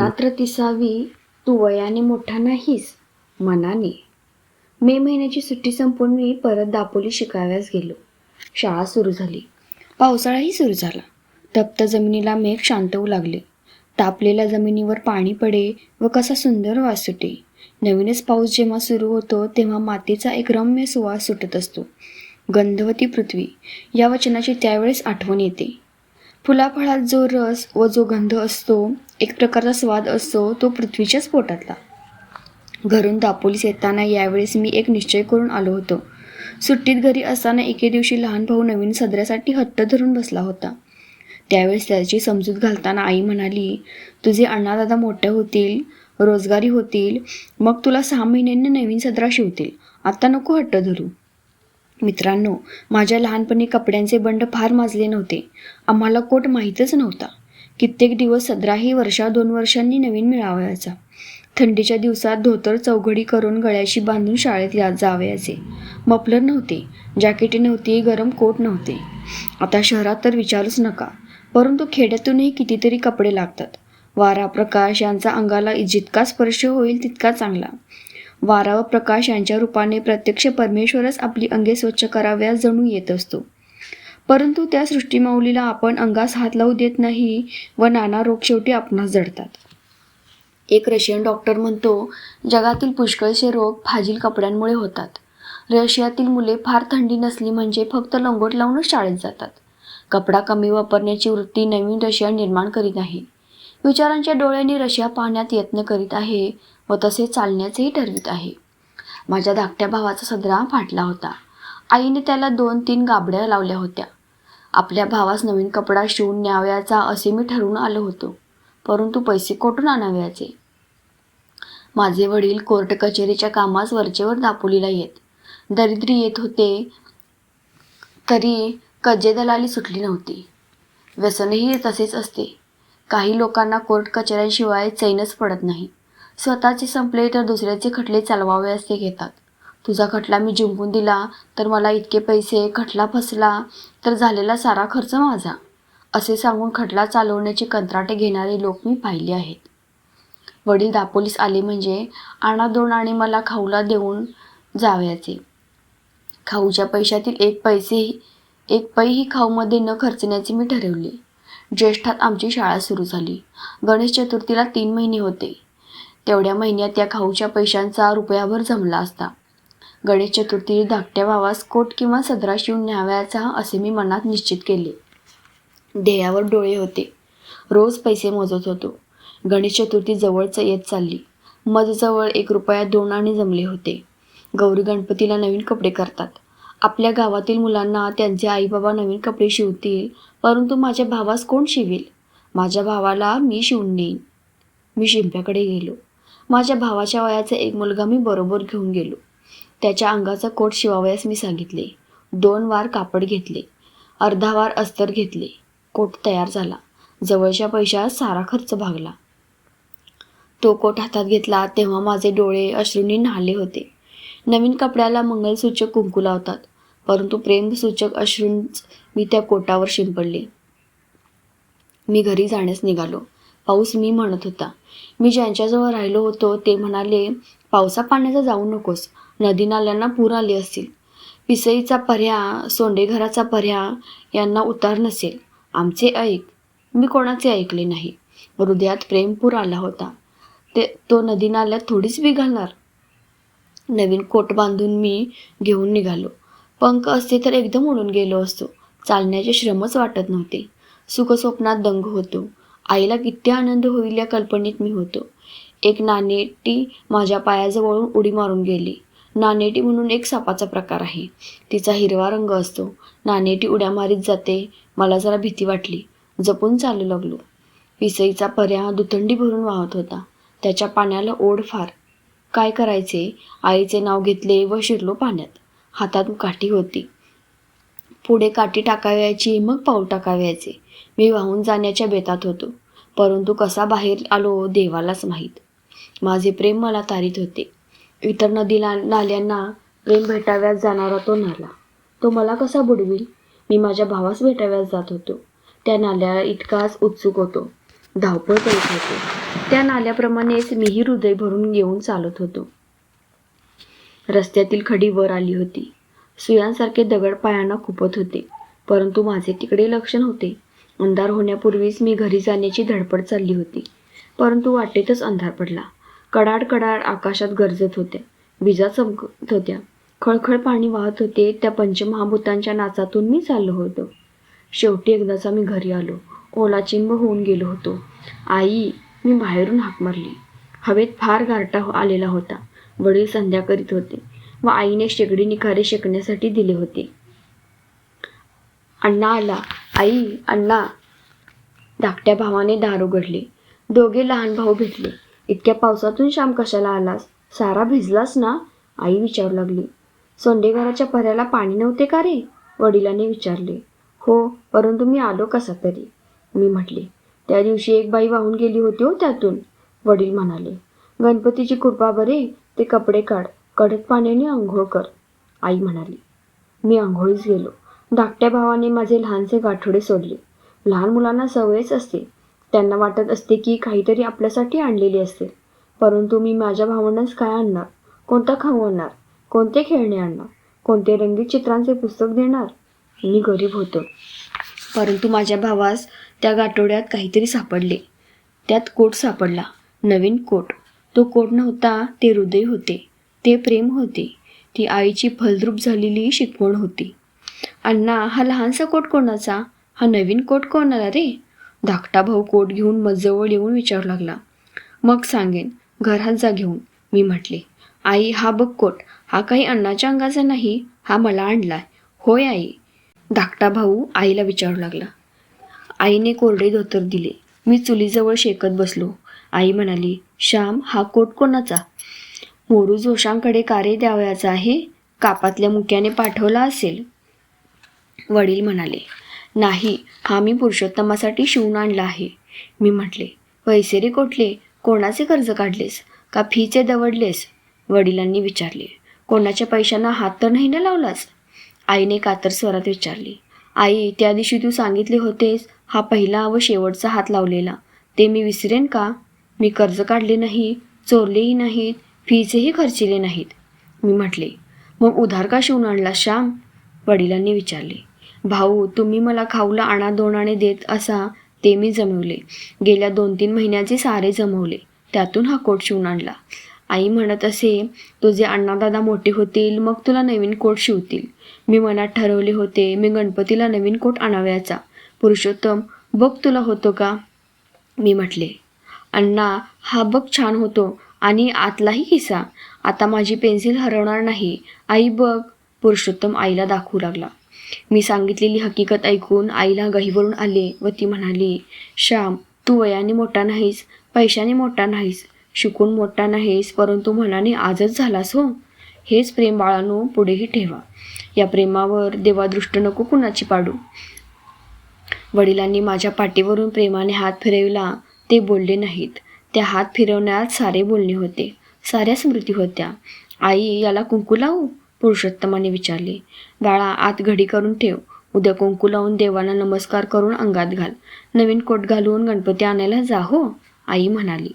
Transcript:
रात्र तिसावी तू वयाने मोठा नाहीस मनाने. मे महिन्याची सुट्टी संपून मी परत दापोली शिकाव्यास गेलो. शाळा सुरू झाली. पावसाळाही सुरू झाला. तप्त जमिनीला मेघ शांत होऊ लागले. तापलेल्या जमिनीवर पाणी पडे व कसा सुंदर वास सुटे. नवीनच पाऊस जेव्हा सुरू होतो तेव्हा मातीचा एक रम्य सुवास सुटत असतो. गंधवती पृथ्वी. या वचनाची त्यावेळेस आठवण येते. फुलाफळात जो रस व जो गंध असतो एक प्रकारचा स्वाद असतो तो पृथ्वीच्याच पोटातला. घरून दापोलीस येताना यावेळेस मी एक निश्चय करून आलो होतो. सुट्टीत घरी असताना एके दिवशी लहान भाऊ नवीन सदऱ्यासाठी हट्ट धरून बसला होता. त्यावेळेस त्याची समजूत घालताना आई म्हणाली तुझे अण्णादादा मोठे होतील रोजगारी होतील मग तुला सहा महिन्यांनी नवीन सदरा शिवतील. आत्ता नको हट्ट धरू. मित्रांनो माझ्या लहानपणी कपड्यांचे बंड फार माजले नव्हते. आम्हाला कोट माहीतच नव्हता. कित्येक दिवस सदराही वर्षा दोन वर्षांनी नवीन मिळावयाचा. थंडीच्या दिवसात धोतर चौघडी करून गळ्याशी बांधून शाळेत या जावयाचे. मफलर नव्हते. जॅकेटे नव्हती गरम कोट नव्हते. आता शहरात तर विचारूच नका. परंतु खेड्यातूनही कितीतरी कपडे लागतात. वारा प्रकाश यांचा अंगाला जितका स्पर्श होईल तितका चांगला. वारा व प्रकाश यांच्या रूपाने प्रत्यक्ष परमेश्वरच आपली अंगे स्वच्छ कराव्यास जणू येत असतो. परंतु त्या सृष्टीमाऊलीला आपण अंगास हात लावू देत नाही व नाना रोग शेवटी आपणास जडतात. एक रशियन डॉक्टर म्हणतो जगातील पुष्कळसे रोग फाजील कपड्यांमुळे होतात. रशियातील मुले फार थंडी नसली म्हणजे फक्त लंगोट लावूनच शाळेत जातात. कपडा कमी वापरण्याची वृत्ती नवीन रशिया निर्माण करीत आहे. विचारांच्या डोळ्यांनी रशिया पाहण्यात यत्न करीत आहे व तसे चालण्याचेही ठरवित आहे. माझ्या धाकट्या भावाचा सदरा फाटला होता. आईने त्याला दोन तीन गाबड्या लावल्या होत्या. आपल्या भावास नवीन कपडा शिवून न्यावयाचा असे मी ठरवून आलो होतो. परंतु पैसे कोठून आणावयाचे? माझे वडील कोर्ट कचेरीच्या कामास वरचेवर दापोलीला येत. दरिद्री येत होते तरी कज्जे दलाली सुटली नव्हती. व्यसनही तसेच असते. काही लोकांना कोर्ट कचेऱ्यांशिवाय चैनच पडत नाही. स्वतःचे संपले तर दुसऱ्याचे खटले चालवावे असे घेतात. तुझा खटला मी जिंकून दिला तर मला इतके पैसे खटला फसला तर झालेला सारा खर्च माझा. असे सांगून खटला चालवण्याची कंत्राटे घेणारे लोक मी पाहिले आहेत. वडील दापोलीस आले म्हणजे आणा दोन आणि मला खाऊला देऊन जावयाचे. खाऊच्या पैशातील एक पैसेही एक पैही खाऊमध्ये न खर्चण्याचे मी ठरवले. ज्येष्ठात आमची शाळा सुरू झाली. गणेश चतुर्थीला तीन महिने होते. तेवढ्या महिन्यात त्या खाऊच्या पैशांचा रुपयाभर जमला असता. गणेश चतुर्थी धाकट्या भावास कोट किंवा सदरा शिवून न्यावयाचा असे मी मनात निश्चित केले. ध्येयावर डोळे होते. रोज पैसे मोजत होतो. गणेश चतुर्थी जवळच येत चालली. मजजवळ एक रुपया दोन आणि जमले होते. गौरी गणपतीला नवीन कपडे करतात. आपल्या गावातील मुलांना त्यांचे आईबाबा नवीन कपडे शिवतील परंतु माझ्या भावास कोण शिवेल? माझ्या भावाला मी शिवून नेईन. मी शिंप्याकडे गेलो. माझ्या भावाच्या वयाचा एक मुलगा मी बरोबर घेऊन गेलो. त्याच्या अंगाचा कोट शिवावयास मी सांगितले. दोन वार कापड घेतले. अर्धा वार अस्तर घेतले. कोट तयार झाला. जवळच्या पैशात सारा खर्च भागला. तो कोट हातात घेतला तेव्हा माझे डोळे अश्रूंनी न्हाले होते. नवीन कपड्याला मंगलसूचक कुंकू लावतात परंतु प्रेमसूचक अश्रूंच मी त्या कोटावर शिंपडले. मी घरी जाण्यास निघालो. पाऊस मी म्हणत होता. मी ज्यांच्याजवळ राहिलो होतो ते म्हणाले पावसा पाण्याचा जाऊ नकोस. नदी नाल्यांना पूर आले असतील. पिसईचा पर्या सोंडेघराचा पर्या यांना उतार नसेल. आमचे ऐक. मी कोणाचे ऐकले नाही. हृदयात प्रेमपूर आला होता. ते तो नदी नाल्यात थोडीच बिघालणार नवीन कोट बांधून मी घेऊन निघालो. पंख असते तर एकदम उडून गेलो असतो. चालण्याचे श्रमच वाटत नव्हते. सुखस्वप्नात दंग होतो. आईला किती आनंद होईल या कल्पनेत मी होतो. एक नाणेटी माझ्या पायाजवळून उडी मारून गेली. नाणेटी म्हणून एक सापाचा प्रकार आहे. तिचा हिरवा रंग असतो. नाणेटी उड्या मारीत जाते. मला जरा भीती वाटली. जपून चालू लागलो. पिसईचा पर्या दुथंडी भरून वाहत होता. त्याच्या पाण्याला ओढ फार. काय करायचे? आईचे नाव घेतले व शिरलो पाण्यात. हातात काठी होती. पुढे काठी टाकाव्याची मग पाऊल टाकाव्याचे. मी वाहून जाण्याच्या बेतात होतो. परंतु कसा बाहेर आलो देवालाच माहीत. माझे प्रेम मला तारीत होते. इतर नदीला नाल्यांना प्रेम भेटाव्यास जाणारा तो नाला. तो मला कसा बुडवील? मी माझ्या भावास भेटाव्यास जात होतो. त्या नाल्या इतकाच उत्सुक होतो. धावपळ करत होते. त्या नाल्याप्रमाणेच मीही हृदय भरून येऊन चालत होतो. रस्त्यातील खडी वर आली होती. सुयांसारखे दगड पायांना खुपत होते. परंतु माझे तिकडे लक्ष नव्हते. अंधार होण्यापूर्वीच मी घरी जाण्याची धडपड चालली होती. परंतु वाटेतच अंधार पडला. कडाड कडाड आकाशात गरजत होत्या विजा चमकत होत्या. खळखळ पाणी वाहत होते. त्या पंचमहाभूतांच्या नाचातून मी चाललो होतो. शेवटी एकदाचा मी घरी आलो. ओलाचिंब होऊन गेलो होतो. आई मी बाहेरून हाक मारली. हवेत फार गारटा हो- आलेला होता. वडील संध्या करीत होते व आईने शेगडी निखारे शेकण्यासाठी दिले होते. अण्णा आला. आई अण्णा. धाकट्या भावाने दार उघडले. दोघे लहान भाऊ भेटले. इतक्या पावसातून श्याम कशाला आलास? सारा भिजलास ना? आई विचारू लागली. सोंडेघराच्या पर्याला पाणी नव्हते का रे? वडिलांनी विचारले. हो परंतु मी आलो कसा तरी? मी म्हटले त्या दिवशी एक बाई वाहून गेली होती हो त्यातून. वडील म्हणाले गणपतीची कृपा बरे ते कपडे काढ कडक पाण्याने आंघोळ कर. आई म्हणाली मी आंघोळीस गेलो. धाकट्या भावाने माझे लहानसे गाठोडे सोडले. लहान मुलांना सवयच असते. त्यांना वाटत असते की काहीतरी आपल्यासाठी आणलेली असते. परंतु मी माझ्या भावंडांस काय आणणार? कोणता खाऊ आणणार? कोणते खेळणे आणणार? कोणते रंगीत चित्रांचे पुस्तक देणार? मी गरीब होतो. परंतु माझ्या भावास त्या गाठोड्यात काहीतरी सापडले. त्यात कोट सापडला. नवीन कोट. तो कोट नव्हता ते हृदय होते. ते प्रेम होते. ती आईची फलद्रूप झालेली शिकवण होती. अण्णा हा लहानसा कोट कोणाचा? हा नवीन कोट कोणाला रे? धाकटा भाऊ कोट घेऊन मजजवळ येऊन विचारू लागला. मग सांगेन घरात जा घेऊन मी म्हटले. आई हा बघ कोट हा काही अण्णाच्या अंगाचा नाही हा मला आणलाय. होय आई. धाकटा भाऊ आईला विचारू लागला. आईने कोरडे धोतर दिले. मी चुलीजवळ शेकत बसलो. आई म्हणाली श्याम हा कोट कोणाचा? मोरू जोशांकडे कारे द्यावयाचा आहे? कापातल्या मुक्याने पाठवला असेल. वडील म्हणाले नाही हा मी पुरुषोत्तमासाठी शिवून आणला आहे. मी म्हटले पैसे रे कोठले? कोणाचे कर्ज काढलेस? का फीचे दवडलेस? वडिलांनी विचारले कोणाच्या पैशांना हात तर नाही ना लावलास? आईने कातर स्वरात विचारली आई त्या दिवशी तू सांगितले होतेस हा पहिला व शेवटचा हात लावलेला. ते मी विसरेन का? मी कर्ज काढले नाही चोरलेही नाहीत फीचेही खर्चिले नाहीत. मी म्हटले मग उधार का शिवून आणला श्याम? वडिलांनी विचारले भाऊ तुम्ही मला खाऊला आणा दोनाने देत असा ते मी जमवले. गेल्या दोन तीन महिन्याचे सारे जमवले. त्यातून हा कोट शिवून आणला. आई म्हणत असे तुझे अण्णादादा मोठे होतील मग तुला नवीन कोट शिवतील. मी मनात ठरवले होते मी गणपतीला नवीन कोट आणावयाचा. पुरुषोत्तम बघ तुला होतो का? मी म्हटले अण्णा हा बघ छान होतो आणि आतलाही किस्सा. आता माझी पेन्सिल हरवणार नाही. आई बघ. पुरुषोत्तम आईला दाखवू लागला. मी सांगितलेली हकीकत ऐकून आईला गहीवरून आले व ती म्हणाली श्याम तू वयाने मोठा नाहीस पैशाने मोठा नाहीस शिकून मोठा नाहीस परंतु मनाने आजच झालास हो. हेच प्रेम बाळानो पुढेही ठेवा. या प्रेमावर देवादृष्ट नको कुणाची पाडू. वडिलांनी माझ्या पाठीवरून प्रेमाने हात फिरविला. ते बोलले नाहीत. त्या हात फिरवण्यात सारे बोलणे होते साऱ्या स्मृती होत्या. आई याला कुंकू लावू? पुरुषोत्तमाने विचारले बाळा आत घडी करून ठेव. उद्या कुंकू लावून देवाला नमस्कार करून अंगात घाल. नवीन कोट घालून गणपती आणायला जा हो आई म्हणाली.